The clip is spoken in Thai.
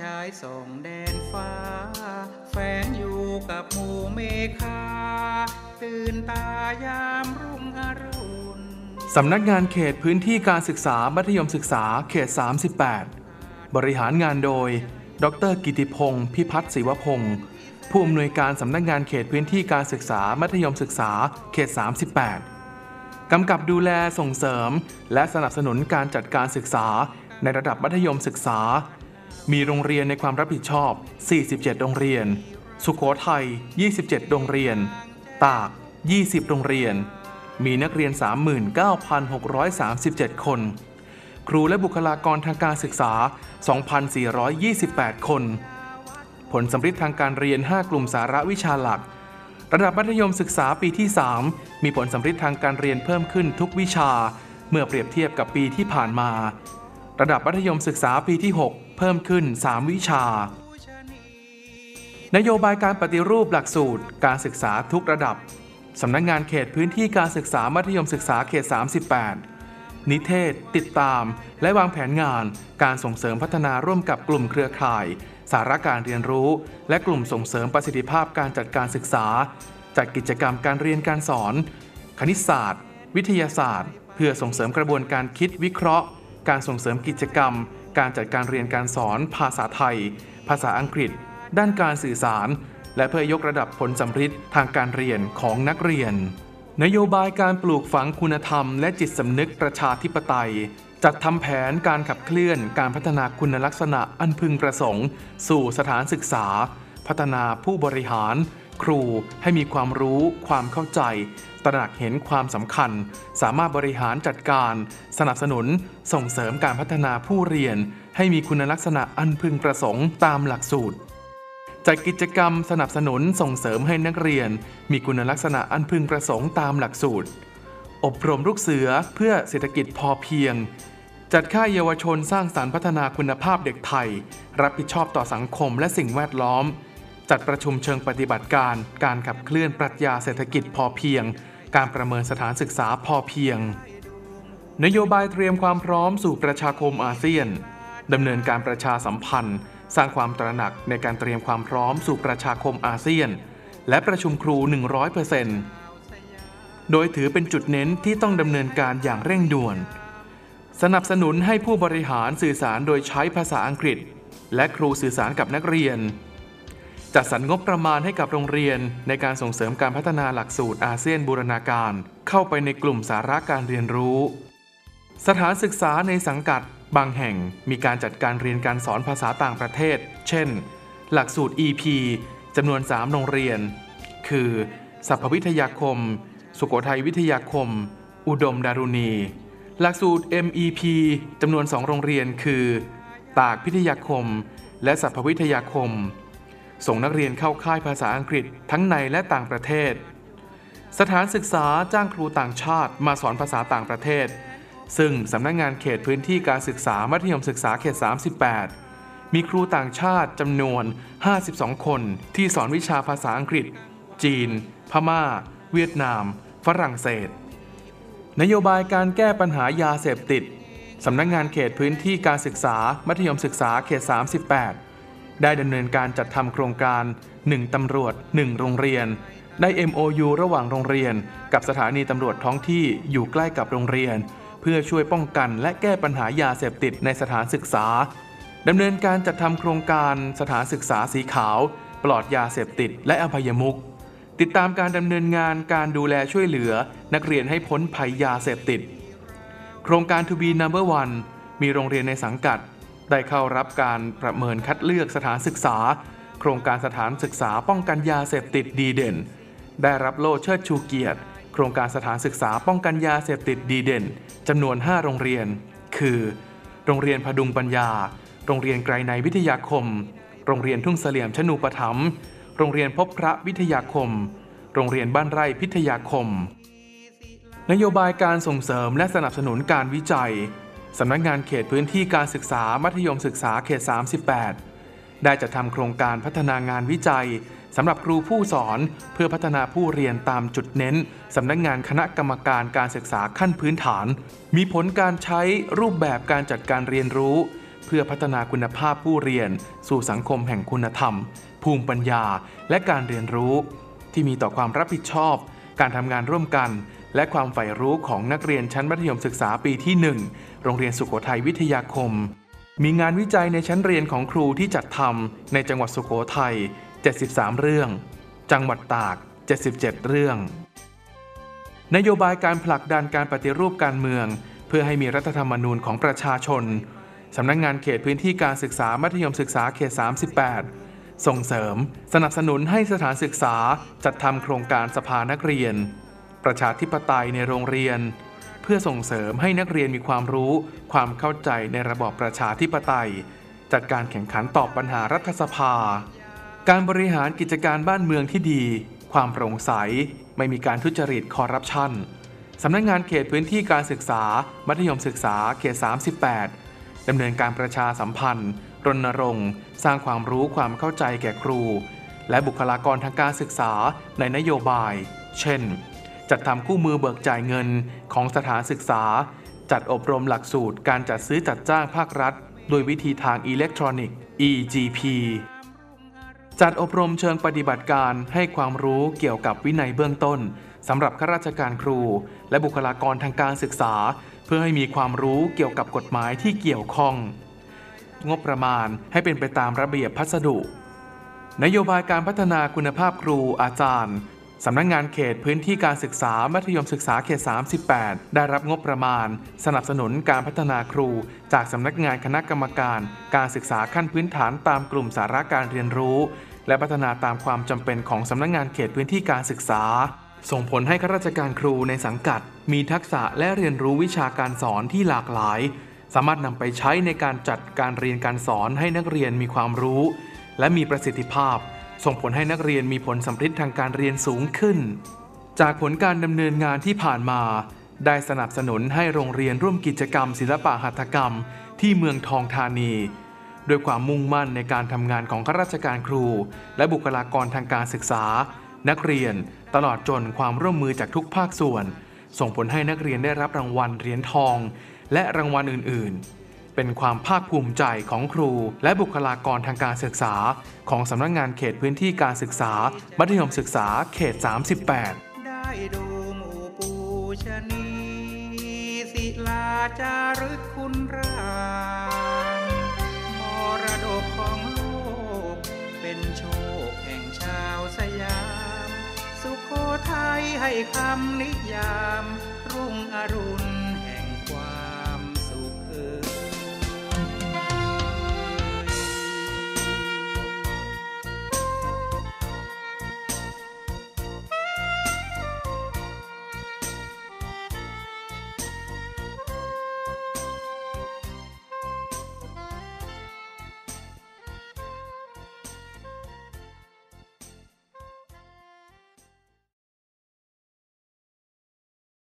ชายส่งแดนฟ้าแฝงอยู่กับหมู่เมฆาตื่นตายามรุ่งอรุณสำนักงานเขตพื้นที่การศึกษามัธยมศึกษาเขต 38 บริหารงานโดย ดรกิติพงศ์พิพัฒน์ศิวพงศ์ผู้อำนวยการสำนักงานเขตพื้นที่การศึกษามัธยมศึกษาเขต 38 กำกับดูแลส่งเสริม และสนับสนุนการจัดการศึกษาในระดับมัธยมศึกษา มีโรงเรียนในความรับผิดชอบ 47 โรงเรียน สุขโขทัย 27 โรงเรียน ตาก 20 โรงเรียน มีนักเรียน 39,637 คน ครูและบุคลากรทางการศึกษา 2,428 คน ผลสำฤทธิ์ทางการเรียน 5 กลุ่มสาระวิชาหลัก ระดับมัธยมศึกษาปีที่ 3 มีผลสำฤทธิ์ทางการเรียนเพิ่มขึ้นทุกวิชา เมื่อเปรียบเทียบกับปีที่ผ่านมา ระดับมัธยมศึกษาปีที่ 6 เพิ่มขึ้น 3 วิชา นโยบายการปฏิรูปหลักสูตร การศึกษาทุกระดับ สำนักงงานเขตพื้นที่การศึกษามัธยมศึกษาเขต 38 นิเทศ ติดตาม และวางแผนงาน การส่งเสริมพัฒนาร่วมกับกลุ่มเครือข่าย สาระการเรียนรู้ และกลุ่มส่งเสริมประสิทธิภาพการจัดการศึกษา จัดกิจกรรมการเรียนการสอน คณิตศาสตร์ วิทยาศาสตร์ เพื่อส่งเสริมกระบวนการคิดวิเคราะห์ การส่งเสริมกิจกรรม การจัดการเรียนการสอนภาษาไทย ภาษาอังกฤษ ด้านการสื่อสาร และเพื่อยกระดับผลสำฤทธิ์ทางการเรียนของนักเรียน นโยบายการปลูกฝังคุณธรรม และจิตสำนึกประชาธิปไตย จัดทำแผนการขับเคลื่อนการพัฒนาคุณลักษณะอันพึงประสงค์ สู่สถานศึกษา พัฒนาผู้บริหาร ครูให้มีความรู้ ความเข้าใจ ระหนักเห็นความสำคัญ สามารถบริหารจัดการ สนับสนุน ส่งเสริมการพัฒนาผู้เรียน ให้มีคุณลักษณะอันพึงประสงค์ตามหลักสูตรจัดกิจกรรมสนับสนุนส่งเสริมให้นักเรียน มีคุณลักษณะอันพึงประสงค์ตามหลักสูตร อบรมลูกเสือเพื่อเศรษฐกิจพอเพียง จัดค่ายเยาวชนสร้างสารรค์พัฒนาคุณภาพเด็กไทย รับผิดชอบต่อสังคมและสิ่งแวดล้อม จัดประชุมเชิงปฏิบัติการ การขับเคลื่อนปรัชญาเศรษฐกิจพอเพียง การประเมินสถานศึกษาพอเพียง นโยบายเตรียมความพร้อมสู่ประชาคมอาเซียนดำเนินการประชาสัมพันธ์ สร้างความตระหนักในการเตรียมความพร้อมสู่ประชาคมอาเซียน และประชุมครู 100%โดยถือเป็นจุดเน้นที่ต้องดำเนินการอย่างเร่งด่วน สนับสนุนให้ผู้บริหารสื่อสารโดยใช้ภาษาอังกฤษ และครูสื่อสารกับนักเรียน จัดสรรงบประมาณให้กับโรงเรียน ในการส่งเสริมการพัฒนาหลักสูตรอาเซียนบูรณาการ เข้าไปในกลุ่มสาระการเรียนรู้ สถานศึกษาในสังกัด บางแห่งมีการจัดการเรียนการสอนภาษาต่างประเทศ เช่น หลักสูตร EP จำนวน 3 โรงเรียน คือสัพพวิทยาคม สุโขทัยวิทยาคม อุดมดารุณี หลักสูตร MEP จำนวน 2 โรงเรียน คือ ตากพิทยาคม และสัพพวิทยาคม ส่งนักเรียนเข้าค่ายภาษาอังกฤษทั้งในและต่างประเทศ สถานศึกษาจ้างครูต่างชาติมาสอนภาษาต่างประเทศ ซึ่งสำนักงงานเขตพื้นที่การศึกษามัธยมศึกษาเขต 38 มีครูต่างชาติจำนวน 52 คนที่สอนวิชาภาษาอังกฤษ จีน พม่า เวียดนาม ฝรั่งเศส นโยบายการแก้ปัญหายาเสพติดสำนักงงานเขตพื้นที่การศึกษามัธยมศึกษาเขต 38 ได้ดำเนินการจัดทำโครงการ 1ตำรวจ 1 โรงเรียน ได้ MOU ระหว่างโรงเรียน กับสถานีตำรวจท้องที่อยู่ใกล้กับโรงเรียน เพื่อช่วยป้องกันและแก้ปัญหายาเสพติดในสถานศึกษาดำเนินการจัดทำโครงการสถานศึกษาสีขาว ปลอดยาเสพติดและอภัยมุกติดตามการดำเนินงานการดูแลช่วยเหลือ นักเรียนให้พ้นภัยยาเสพติด โครงการ To be number one มีโรงเรียนในสังกัด ได้เข้ารับการประเมินคัดเลือกสถานศึกษา โครงการสถานศึกษาป้องกันยาเสพติดดีเด่น ได้รับโล่เชิดชูเกียรติ โครงการสถานศึกษาป้องกันยาเสพติดดีเด่นจำนวน 5 โรงเรียน คือ โรงเรียนพดุงปัญญา โรงเรียนไกรในวิทยาคม โรงเรียนทุ่งเสลี่ยมชนูปถัมภ์โรงเรียนพบพระวิทยาคม โรงเรียนบ้านไร่พิทยาคม นโยบายการส่งเสริมและสนับสนุนการวิจัย สำนักงานเขตพื้นที่การศึกษามัธยมศึกษาเขต 38 ได้จะทำโครงการพัฒนางานวิจัยสำหรับครูผู้สอนเพื่อพัฒนาผู้เรียนตามจุดเน้นสำนักงานคณะกรรมการการศึกษาขั้นพื้นฐาน มีผลการใช้รูปแบบการจัดการเรียนรู้ เพื่อพัฒนาคุณภาพผู้เรียน สู่สังคมแห่งคุณธรรม ภูมิปัญญา และการเรียนรู้ ที่มีต่อความรับผิดชอบ การทำงานร่วมกัน และความใฝ่รู้ของนักเรียนชั้นมัธยมศึกษาปีที่ 1 โรงเรียนสุโขทัยวิทยาคม มีงานวิจัยในชั้นเรียนของครูที่จัดทำในจังหวัดสุโขทัย 73 เรื่อง จังหวัดตาก 77 เรื่อง นโยบายการผลักดันการปฏิรูปการเมือง เพื่อให้มีรัฐธรรมนูญของประชาชน สำนักงงานเขตพื้นที่การศึกษามัธยมศึกษาเขต 38ส่งเสริม สนับสนุนให้สถานศึกษาจัดทำโครงการสภานักเรียน ประชาธิปไตยในโรงเรียน เพื่อส่งเสริมให้นักเรียนมีความรู้ ความเข้าใจในระบอบประชาธิปไตย จัดการแข่งขันตอบปัญหารัฐสภา การบริหารกิจการบ้านเมืองที่ดี ความโปร่งใส ไม่มีการทุจริตคอร์รัปชันสำนักงงานเขตพื้นที่การศึกษา มัธยมศึกษาเขต 38 ดำเนินการประชาสัมพันธ์ รณรงค์ สร้างความรู้ความเข้าใจแก่ครู และบุคลากรทางการศึกษาในนโยบาย เช่น จัดทำคู่มือเบิกจ่ายเงินของสถานศึกษา จัดอบรมหลักสูตรการจัดซื้อจัดจ้างภาครัฐ โดยวิธีทางอิเล็กทรอนิกส์ EGP จัดอบรมเชิงปฏิบัติการให้ความรู้เกี่ยวกับวินัยเบื้องต้นสำหรับข้าราชการครู และบุคลากรทางการศึกษา เพื่อให้มีความรู้เกี่ยวกับกฎหมายที่เกี่ยวข้อง งบประมาณให้เป็นไปตามระเบียบพัสดุ นโยบายการพัฒนาคุณภาพครูอาจารย์ สำนักงงานเขตพื้นที่การศึกษา มัธยมศึกษาเขต 38 ได้รับงบประมาณ สนับสนุนการพัฒนาครู จากสำนักงานคณะกรรมการ การศึกษาขั้นพื้นฐานตามกลุ่มสาระการเรียนรู้ และพัฒนาตามความจำเป็นของสำนักงานเขตพื้นที่การศึกษา ส่งผลให้ข้าราชการครูในสังกัด มีทักษะและเรียนรู้วิชาการสอนที่หลากหลาย สามารถนำไปใช้ในการจัดการเรียนการสอนให้นักเรียนมีความรู้ และมีประสิทธิภาพ ส่งผลให้นักเรียนมีผลสัมฤทธิ์ทางการเรียนสูงขึ้น จากผลการดำเนินงานที่ผ่านมา ได้สนับสนุนให้โรงเรียนร่วมกิจกรรม ศิลปะหัตถกรรม ที่เมืองทองธานีด้วยความมุ่งมั่นในการทำงานของข้าราชการครู และบุคลากรทางการศึกษา นักเรียนตลอดจนความร่วมมือจากทุกภาคส่วน ส่งผลให้นักเรียนได้รับรางวัลเหรียญทอง และรางวัลอื่น ๆ เป็นความภาคภูมิใจของครู และบุคลากรทางการศึกษา ของสำนักงงานเขตพื้นที่การศึกษา มัธยมศึกษาเขต 38 ได้ดูหมู่ปูชนีศิลาจารึกคุณรามมรดกของโลก เป็นโชคแห่งชาวสยาม สุโขทัยให้คำนิยาม รุ่งอรุณ